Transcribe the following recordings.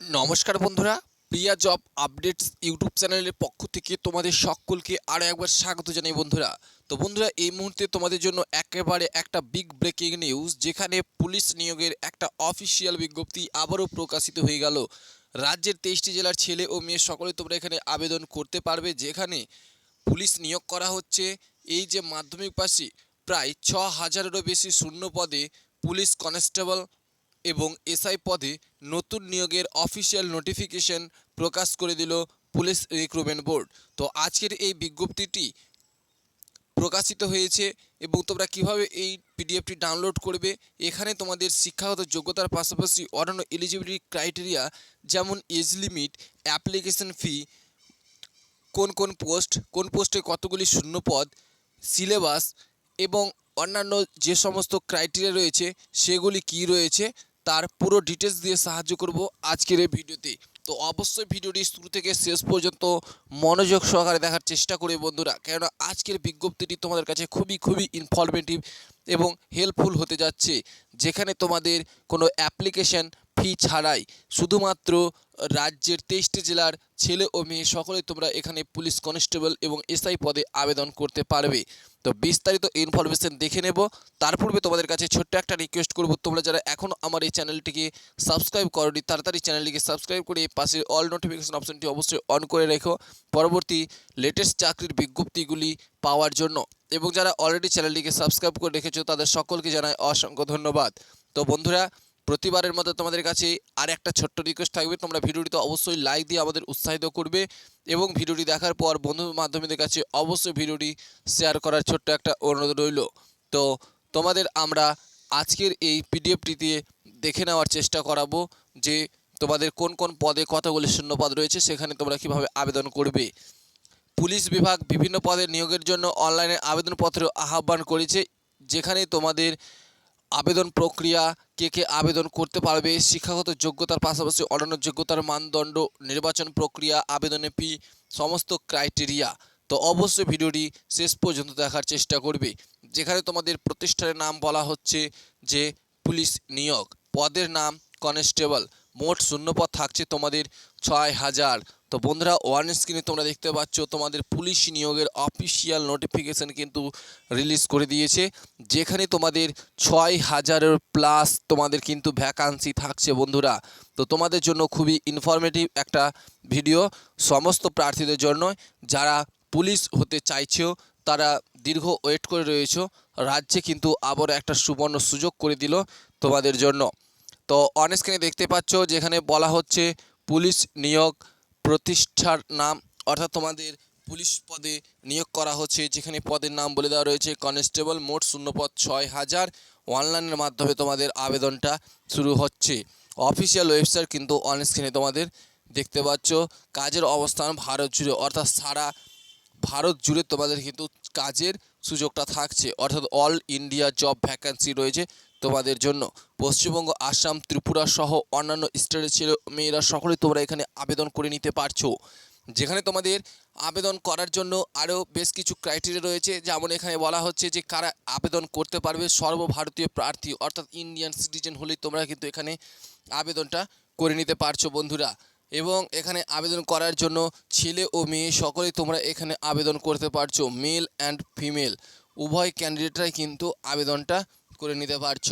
নমস্কার বন্ধুরা, প্রিয়া job updates YouTube চ্যানেলের পক্ষ থেকে তোমাদের সকলকে আরও একবার স্বাগত জানাই বন্ধুরা। তো বন্ধুরা, এই মুহূর্তে তোমাদের জন্য একেবারে একটা বিগ ব্রেকিং নিউজ যেখানে পুলিশ নিয়োগের একটা অফিসিয়াল বিজ্ঞপ্তি আবারও প্রকাশিত হয়ে গেল। রাজ্যের তেইশটি জেলার ছেলে ও মেয়ে সকলে তোমরা এখানে আবেদন করতে পারবে, যেখানে পুলিশ নিয়োগ করা হচ্ছে। এই যে মাধ্যমিক পাশে প্রায় ছ হাজারেরও বেশি শূন্য পদে পুলিশ কনস্টেবল এবং এসআই পদে নতুন নিয়োগের অফিসিয়াল নোটিফিকেশন প্রকাশ করে দিল পুলিশ রিক্রুটমেন্ট বোর্ড তো আজকের এই বিজ্ঞপ্তিটি প্রকাশিত হয়েছে এবং তোমরা কীভাবে এই পিডিএফটি ডাউনলোড করবে, এখানে তোমাদের শিক্ষাগত যোগ্যতার পাশাপাশি অন্যান্য এলিজিবিলিটি ক্রাইটেরিয়া যেমন এজ লিমিট অ্যাপ্লিকেশন ফি কোন কোন পোস্ট কোন পোস্টে কতগুলি শূন্য পদ সিলেবাস এবং অন্যান্য যে সমস্ত ক্রাইটেরিয়া রয়েছে, সেগুলি কি রয়েছে তার পুরো ডিটেলস দিয়ে সাহায্য করব আজকের এই ভিডিওতে। তো অবশ্যই ভিডিওটি শুরু থেকে শেষ পর্যন্ত মনোযোগ সহকারে দেখার চেষ্টা করবে বন্ধুরা, কেননা আজকের বিজ্ঞপ্তিটি তোমাদের কাছে খুবই খুবই ইনফরমেটিভ এবং হেল্পফুল হতে যাচ্ছে, যেখানে তোমাদের কোনো অ্যাপ্লিকেশন ফি ছাড়াই শুধুমাত্র রাজ্যের তেইশটি জেলার ছেলে ও মেয়ে সকলে তোমরা এখানে পুলিশ কনস্টেবল এবং এসআই পদে আবেদন করতে পারবে। তো বিস্তারিত ইনফরমেশন দেখে নেব। তার পূর্বে তোমাদের কাছে ছোট্ট একটা রিকোয়েস্ট করব। তোমরা যারা এখনও আমার এই চ্যানেলটিকে সাবস্ক্রাইব করনি, তাড়াতাড়ি চ্যানেলটিকে সাবস্ক্রাইব করে পাশে অল নোটিফিকেশন অপশনটি অবশ্যই অন করে রেখো। পরবর্তী লেটেস্ট চাকরির বিজ্ঞপ্তিগুলি পাওয়ার জন্য। এবং যারা অলরেডি চ্যানেলটিকে সাবস্ক্রাইব করে রেখেছো, তাদের সকলকে জানাই অসংখ্য ধন্যবাদ। তো বন্ধুরা, প্রতিবারের মতো তোমাদের কাছে আর একটা ছোট্ট রিকোয়েস্ট থাকবে। তোমরা ভিডিওটিতে অবশ্যই লাইক দিয়ে আমাদের উৎসাহিত করবে। এবং ভিডিওটি দেখার পর বন্ধু মাধ্যমীদের কাছে অবশ্যই ভিডিওটি শেয়ার করার ছোট্ট একটা অনুরোধ রইল। তো তোমাদের আমরা আজকের এই পিডিএফটিতে দেখে নেওয়ার চেষ্টা করাবো যে তোমাদের কোন কোন পদে কতগুলি শূন্যপদ রয়েছে, সেখানে তোমরা কীভাবে আবেদন করবে। পুলিশ বিভাগ বিভিন্ন পদে নিয়োগের জন্য অনলাইনে আবেদনপত্র আহ্বান করেছে, যেখানে তোমাদের আবেদন প্রক্রিয়া, কে কে আবেদন করতে পারবে, শিক্ষাগত যোগ্যতার পাশাপাশি অন্যান্য যোগ্যতার মানদণ্ড, নির্বাচন প্রক্রিয়া, আবেদনে ফি, সমস্ত ক্রাইটেরিয়া। তো অবশ্যই ভিডিওটি শেষ পর্যন্ত দেখার চেষ্টা করবে। যেখানে তোমাদের প্রতিষ্ঠানের নাম বলা হচ্ছে যে পুলিশ নিয়োগ। পদের নাম কনস্টেবল। মোট শূন্যপদ থাকছে তোমাদের ছয় হাজার। তো বন্ধুরা ওয়ান স্ক্রিনে তোমরা দেখতে পাচ্ছ, তোমাদের পুলিশ নিয়োগের অফিসিয়াল নোটিফিকেশন কিন্তু রিলিজ করে দিয়েছে, যেখানে তোমাদের ছয় হাজারের প্লাস তোমাদের কিন্তু ভ্যাকান্সি থাকছে বন্ধুরা। তো তোমাদের জন্য খুবই ইনফরমেটিভ একটা ভিডিও সমস্ত প্রার্থীদের জন্য। যারা পুলিশ হতে চাইছেও, তারা দীর্ঘ ওয়েট করে রয়েছে। রাজ্যে কিন্তু আবার একটা সুবর্ণ সুযোগ করে দিল তোমাদের জন্য। তো অন স্ক্রিনে দেখতে পাচ্ছ যেখানে বলা হচ্ছে পুলিশ নিয়োগ প্রতিষ্ঠার নাম, অর্থাৎ তোমাদের পুলিশ পদে নিয়োগ করা হচ্ছে, যেখানে পদের নাম বলে দেওয়া রয়েছে কনস্টেবল মোট শূন্যপদ ছয় হাজার। অনলাইনের মাধ্যমে তোমাদের আবেদনটা শুরু হচ্ছে। অফিসিয়াল ওয়েবসাইট কিন্তু অন স্ক্রিনে তোমাদের দেখতে পাচ্ছ। কাজের অবস্থান ভারত জুড়ে, অর্থাৎ সারা ভারত জুড়ে তোমাদের কিন্তু কাজের সুযোগটা থাকছে। অর্থাৎ অল ইন্ডিয়া জব ভ্যাকান্সি রয়েছে। তোমাদের জন্য। পশ্চিমবঙ্গ, আসাম, ত্রিপুরা সহ অন্যান্য স্টেটের ছেলে মেয়েরা সকলেই তোমরা এখানে আবেদন করে নিতে পারছ। যেখানে তোমাদের আবেদন করার জন্য আরও বেশ কিছু ক্রাইটেরিয়া রয়েছে। যেমন এখানে বলা হচ্ছে যে, কারা আবেদন করতে পারবে? সর্বভারতীয় প্রার্থী অর্থাৎ ইন্ডিয়ান সিটিজেন হলেই তোমরা কিন্তু এখানে আবেদনটা করে নিতে পারছ বন্ধুরা। এবং এখানে আবেদন করার জন্য ছেলে ও মেয়ে সকলেই তোমরা এখানে আবেদন করতে পারছ মেল অ্যান্ড ফিমেল উভয় ক্যান্ডিডেটরাই কিন্তু আবেদনটা করে নিতে পারছ।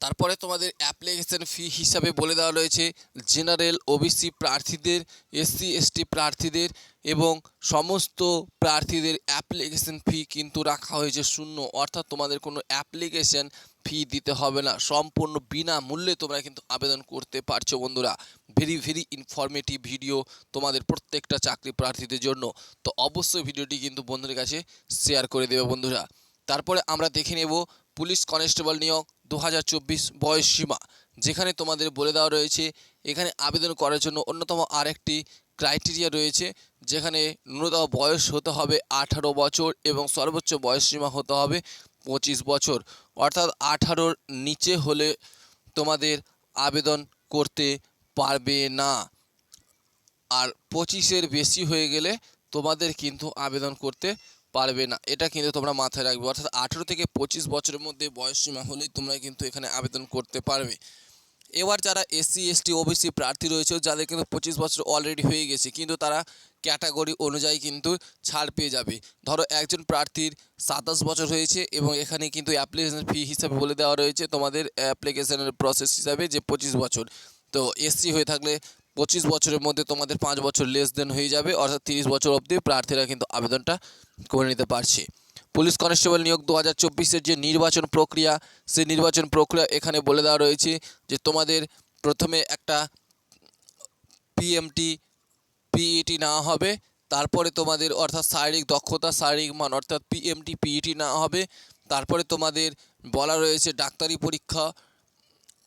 তারপরে তোমাদের অ্যাপ্লিকেশন ফি হিসাবে বলে দেওয়া রয়েছে জেনারেল ওবিসি প্রার্থীদের এসসি এসটি প্রার্থীদের এবং সমস্ত প্রার্থীদের অ্যাপ্লিকেশন ফি কিন্তু রাখা হয়েছে শূন্য। অর্থাৎ তোমাদের কোনো অ্যাপ্লিকেশন ফি দিতে হবে না। সম্পূর্ণ বিনামূল্যে তোমরা কিন্তু আবেদন করতে পারছ বন্ধুরা। ভেরি ভেরি ইনফরমেটিভ ভিডিও তোমাদের প্রত্যেকটা চাকরি প্রার্থীদের জন্য। তো অবশ্যই ভিডিওটি কিন্তু বন্ধুদের কাছে শেয়ার করে দেবে বন্ধুরা। তারপরে আমরা দেখে নেব পুলিশ কনস্টেবল নিয়োগ দু হাজার চব্বিশ বয়স সীমা, যেখানে তোমাদের বলে দেওয়া রয়েছে এখানে আবেদন করার জন্য অন্যতম আরেকটি ক্রাইটেরিয়া রয়েছে, যেখানে ন্যূনতম বয়স হতে হবে আঠারো বছর এবং সর্বোচ্চ বয়স সীমা হতে হবে পঁচিশ বছর। অর্থাৎ আঠারোর নিচে হলে তোমাদের আবেদন করতে পারবে না। আর পঁচিশের বেশি হয়ে গেলে তোমাদের কিন্তু আবেদন করতে পারবে না। এটা কিন্তু তোমরা মাথায় রাখবে। অর্থাৎ আঠেরো থেকে পঁচিশ বছরের মধ্যে বয়স সীমা হলেই তোমরা কিন্তু এখানে আবেদন করতে পারবে। এবার যারা এসসি, এসটি, ওবিসি প্রার্থী রয়েছে, যাদের কিন্তু পঁচিশ বছর অলরেডি হয়ে গেছে, কিন্তু তারা ক্যাটাগরি অনুযায়ী কিন্তু ছাড় পেয়ে যাবে। ধরো একজন প্রার্থীর সাতাশ বছর হয়েছে এবং এখানে কিন্তু অ্যাপ্লিকেশন ফি হিসাবে বলে দেওয়া রয়েছে তোমাদের অ্যাপ্লিকেশনের প্রসেস হিসাবে যে পঁচিশ বছর। তো এসসি হয়ে থাকলে পঁচিশ বছরের মধ্যে তোমাদের পাঁচ বছর লেস দেন হয়ে যাবে, অর্থাৎ তিরিশ বছর অবধি প্রার্থীরা কিন্তু আবেদনটা করে নিতে পারছে। পুলিশ কনস্টেবল নিয়োগ দু হাজার চব্বিশের যে নির্বাচন প্রক্রিয়া, সেই নির্বাচন প্রক্রিয়া এখানে বলে দেওয়া রয়েছে যে তোমাদের প্রথমে একটা পিএমটি পিইটি নেওয়া হবে, তারপরে তোমাদের অর্থাৎ শারীরিক দক্ষতা, শারীরিক মান, অর্থাৎ পিএমটি পিইটি নেওয়া হবে, তারপরে তোমাদের বলা রয়েছে ডাক্তারি পরীক্ষা,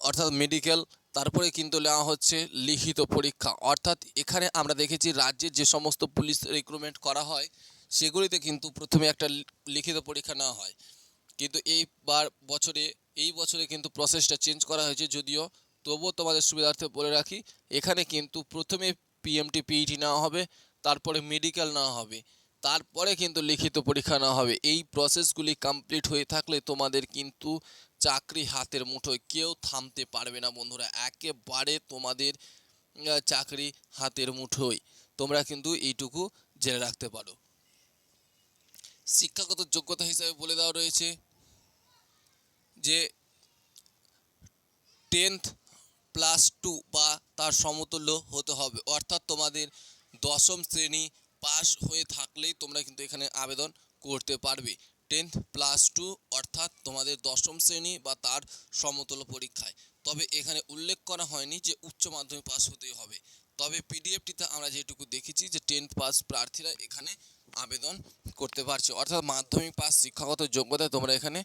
অর্থাৎ মেডিকেল তারপরে কিন্তু নেওয়া হচ্ছে লিখিত পরীক্ষা। অর্থাৎ এখানে আমরা দেখেছি রাজ্যের যে সমস্ত পুলিশ রিক্রুটমেন্ট করা হয়, সেগুলিতে কিন্তু প্রথমে একটা লিখিত পরীক্ষা নেওয়া হয়। কিন্তু এইবার বছরে, এই বছরে কিন্তু প্রসেসটা চেঞ্জ করা হয়েছে যদিও, তবুও তোমাদের সুবিধার্থে বলে রাখি, এখানে কিন্তু প্রথমে পিএমটি পিইটি নেওয়া হবে, তারপরে মেডিকেল নেওয়া হবে, তারপরে কিন্তু লিখিত পরীক্ষা নেওয়া হবে। এই প্রসেসগুলি কমপ্লিট হয়ে থাকলে তোমাদের কিন্তু চাকরি হাতের মুঠোয় কেউ থামতে পারবে না বন্ধুরা, একেবারে তোমাদের চাকরি হাতের মুঠোয়। তোমরা কিন্তু এইটুকু জেনে রাখতে পারো। শিক্ষাগত যোগ্যতা হিসাবে বলে দেওয়া রয়েছে যে টেন্থ প্লাস টু বা তার সমতুল্য হতে হবে। অর্থাৎ তোমাদের দশম শ্রেণি পাস হয়ে থাকলেই তোমরা কিন্তু এখানে আবেদন করতে পারবে। টেন্থ প্লাস টু অর্থাৎ তোমাদের দশম শ্রেণি বা তার সমতুল্য পরীক্ষায়। তবে এখানে উল্লেখ করা হয়নি যে উচ্চ মাধ্যমিক পাস হতেই হবে। তবে পিডিএফটিতে আমরা যেটুকু দেখেছি যে টেন্থ পাস প্রার্থীরা এখানে আবেদন করতে পারছে। অর্থাৎ মাধ্যমিক পাস শিক্ষাগত যোগ্যতায় তোমরা এখানে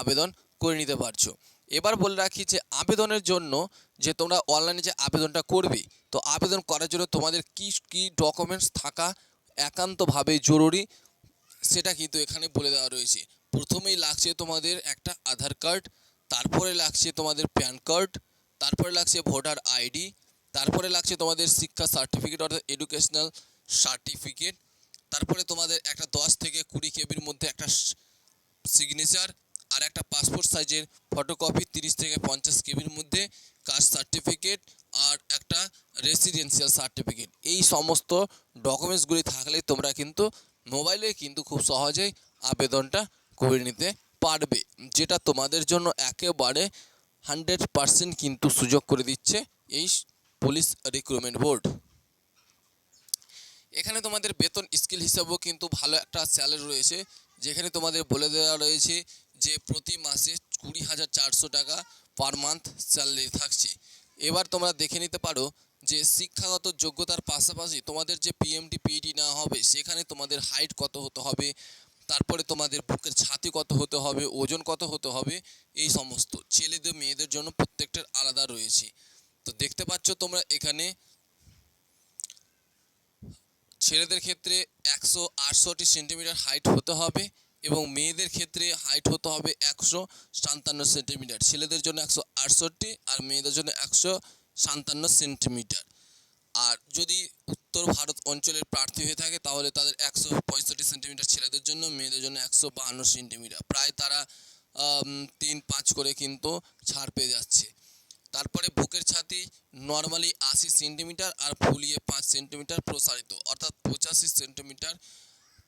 আবেদন করে নিতে পারছ। এবার বলে রাখি যে আবেদনের জন্য যে তোমরা অনলাইনে যে আবেদনটা করবে, তো আবেদন করার জন্য তোমাদের কি কি ডকুমেন্টস থাকা একান্তভাবে জরুরি সেটা কিন্তু এখানে বলে দেওয়া রয়েছে। প্রথমেই লাগছে তোমাদের একটা আধার কার্ড, তারপরে লাগছে তোমাদের প্যান কার্ড, তারপরে লাগছে ভোটার আইডি, তারপরে লাগছে তোমাদের শিক্ষা সার্টিফিকেট, অর্থাৎ এডুকেশনাল সার্টিফিকেট, তারপরে তোমাদের একটা দশ থেকে কুড়ি কেবির মধ্যে একটা সিগনেচার আর একটা পাসপোর্ট সাইজের ফটোকপি তিরিশ থেকে পঞ্চাশ কেবির মধ্যে কাস্ট সার্টিফিকেট আর একটা রেসিডেন্সিয়াল সার্টিফিকেট এই সমস্ত ডকুমেন্টসগুলি থাকলে তোমরা কিন্তু মোবাইলে কিন্তু খুব সহজেই আবেদনটা করে নিতে পারবে, যেটা তোমাদের জন্য একেবারে হান্ড্রেড পারসেন্ট কিন্তু সুযোগ করে দিচ্ছে এই পুলিশ রিক্রুটমেন্ট বোর্ড। এখানে তোমাদের বেতন স্কিল হিসাবেও কিন্তু ভালো একটা স্যালারি রয়েছে, যেখানে তোমাদের বলে দেওয়া রয়েছে যে প্রতি মাসে কুড়ি হাজার চারশো টাকা পার মান্থ স্যালারি থাকছে। এবার তোমরা দেখে নিতে পারো যে শিক্ষাগত যোগ্যতার পাশাপাশি তোমাদের যে পিএমটি পিইটি নেওয়া হবে, সেখানে তোমাদের হাইট কত হতে হবে, তারপরে তোমাদের বুকের ছাতি কত হতে হবে, ওজন কত হতে হবে, এই সমস্ত ছেলেদের, মেয়েদের জন্য প্রত্যেকটার আলাদা রয়েছে। তো দেখতে পাচ্ছ তোমরা এখানে ছেলেদের ক্ষেত্রে একশো আটষট্টি সেন্টিমিটার হাইট হতে হবে এবং মেয়েদের ক্ষেত্রে হাইট হতে হবে একশো সাতান্ন সেন্টিমিটার। ছেলেদের জন্য একশো আটষট্টি আর মেয়েদের জন্য একশো সাতান্ন সেন্টিমিটার। আর যদি উত্তর ভারত অঞ্চলের প্রার্থী হয়ে থাকে, তাহলে তাদের একশো পঁয়ষট্টি সেন্টিমিটার ছেলেদের জন্য, মেয়েদের জন্য একশো বাহান্ন সেন্টিমিটার। প্রায় তারা তিন পাঁচ করে কিন্তু ছাড় পেয়ে যাচ্ছে। তারপরে বুকের ছাতি, নর্মালি আশি সেন্টিমিটার আর ফুলিয়ে পাঁচ সেন্টিমিটার প্রসারিত। অর্থাৎ পঁচাশি সেন্টিমিটার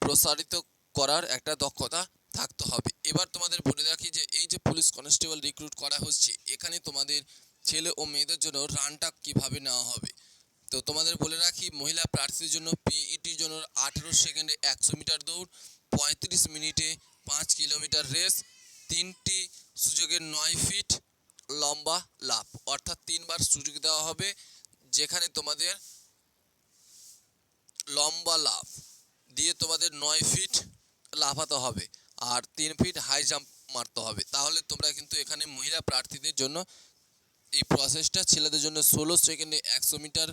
প্রসারিত করার একটা দক্ষতা থাকতে হবে। এবার তোমাদের বলে রাখি যে, এই যে পুলিশ কনস্টেবল রিক্রুট করা হচ্ছে, এখানে তোমাদের ছেলে ও মেয়েদের জন্য রানটা কীভাবে নেওয়া হবে? তো তোমাদের বলে রাখি, মহিলা প্রার্থীদের জন্য পিইটির জন্য আঠেরো সেকেন্ডে একশো মিটার দৌড়, পঁয়ত্রিশ মিনিটে পাঁচ কিলোমিটার রেস, তিনটি সুযোগের নয় ফিট লম্বা লাভ অর্থাৎ তিনবার সুযোগ দেওয়া হবে যেখানে তোমাদের লম্বা লাভ দিয়ে তোমাদের নয় ফিট লাফাতে হবে আর তিন ফিট হাই জাম্প মারতে হবে। তাহলে তোমরা কিন্তু এখানে মহিলা প্রার্থীদের জন্য এই প্রসেসটা ছেলেদের জন্য ষোলো সেকেন্ডে একশো মিটার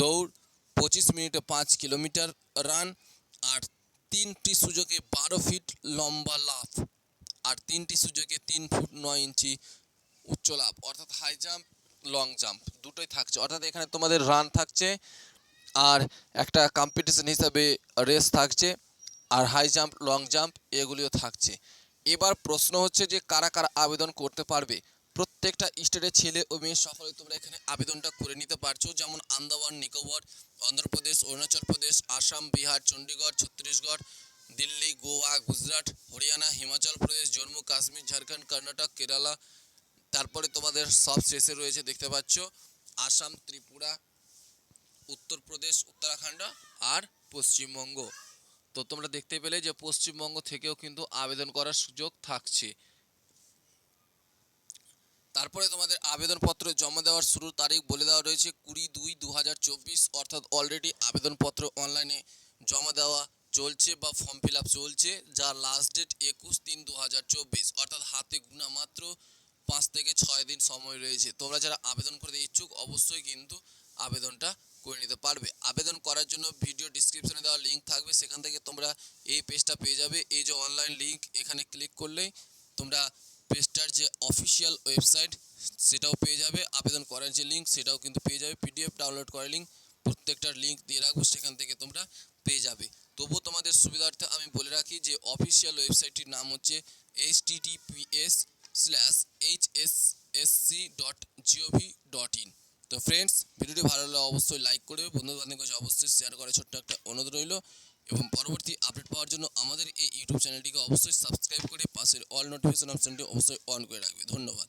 দৌড়, পঁচিশ মিনিটে পাঁচ কিলোমিটার রান আর তিনটি সুযোগে বারো ফিট লম্বা লাফ আর তিনটি সুযোগে তিন ফুট নয় ইঞ্চি উচ্চ লাভ অর্থাৎ হাই জাম্প লং জাম্প দুটোই থাকছে। অর্থাৎ এখানে তোমাদের রান থাকছে আর একটা কম্পিটিশন হিসাবে রেস থাকছে আর হাই জাম্প লং জাম্প এগুলিও থাকছে। এবার প্রশ্ন হচ্ছে যে কারা কারা আবেদন করতে পারবে? প্রত্যেকটা স্টেটের ছেলে ও মেয়ে সকলে তোমরা এখানে আবেদনটা করে নিতে পারছ। যেমন আন্দামান, নিকোবর, অন্ধ্রপ্রদেশ, অরুণাচল প্রদেশ, আসাম, বিহার চণ্ডীগড় ছত্তিশগড়, দিল্লি, গোয়া, গুজরাট, হরিয়ানা, হিমাচল প্রদেশ, জম্মু, কাশ্মীর, ঝাড়খণ্ড, কর্ণাটক, কেরালা, তারপরে তোমাদের সব শেষে রয়েছে দেখতে পাচ্ছ আসাম, ত্রিপুরা, উত্তরপ্রদেশ, উত্তরাখণ্ড আর পশ্চিমবঙ্গ। তো তোমরা দেখতে পেলে যে পশ্চিমবঙ্গ থেকেও কিন্তু আবেদন করার সুযোগ থাকছে। তারপরে তোমাদের আবেদনপত্র জমা দেওয়ার শুরুর তারিখ বলে দেওয়া রয়েছে কুড়ি দুই দু হাজার চব্বিশ, অর্থাৎ অলরেডি আবেদনপত্র অনলাইনে জমা দেওয়া চলছে বা ফর্ম ফিল চলছে, যার লাস্ট ডেট একুশ তিন দু হাজার চব্বিশ, অর্থাৎ হাতে গুণা মাত্র পাঁচ থেকে ছয় দিন সময় রয়েছে। তোমরা যারা আবেদন করতে ইচ্ছুক, অবশ্যই কিন্তু আবেদনটা করে নিতে পারবে। আবেদন করার জন্য ভিডিও ডিসক্রিপশনে দেওয়া লিঙ্ক থাকবে, সেখান থেকে তোমরা এই পেজটা পেয়ে যাবে। এই যে অনলাইন লিঙ্ক এখানে ক্লিক করলেই তোমরা পেজটার যে অফিসিয়াল ওয়েবসাইট সেটাও পেয়ে যাবে। আবেদন করার যে লিঙ্ক সেটাও কিন্তু পেয়ে যাবে। পিডিএফ ডাউনলোড করার লিঙ্ক প্রত্যেকটার লিঙ্ক দিয়ে রাখব, সেখান থেকে তোমরা পেয়ে যাবে। তবুও তোমাদের সুবিধার্থে আমি বলে রাখি যে অফিসিয়াল ওয়েবসাইটটির নাম হচ্ছে H TTPS slash H S S C dot GOV dot in তো ফ্রেন্ডস ভিডিওটি ভালো লাগলে অবশ্যই লাইক করবে। বন্ধু বান্ধবের কাছে অবশ্যই শেয়ার করে ছোট্ট একটা অনুরোধ রইল। এবং পরবর্তী আপডেট পাওয়ার জন্য আমাদের এই ইউটিউব চ্যানেলটিকে অবশ্যই সাবস্ক্রাইব করে পাশের অল নোটিফিকেশন অপশনটি অবশ্যই অন করে রাখবে। ধন্যবাদ।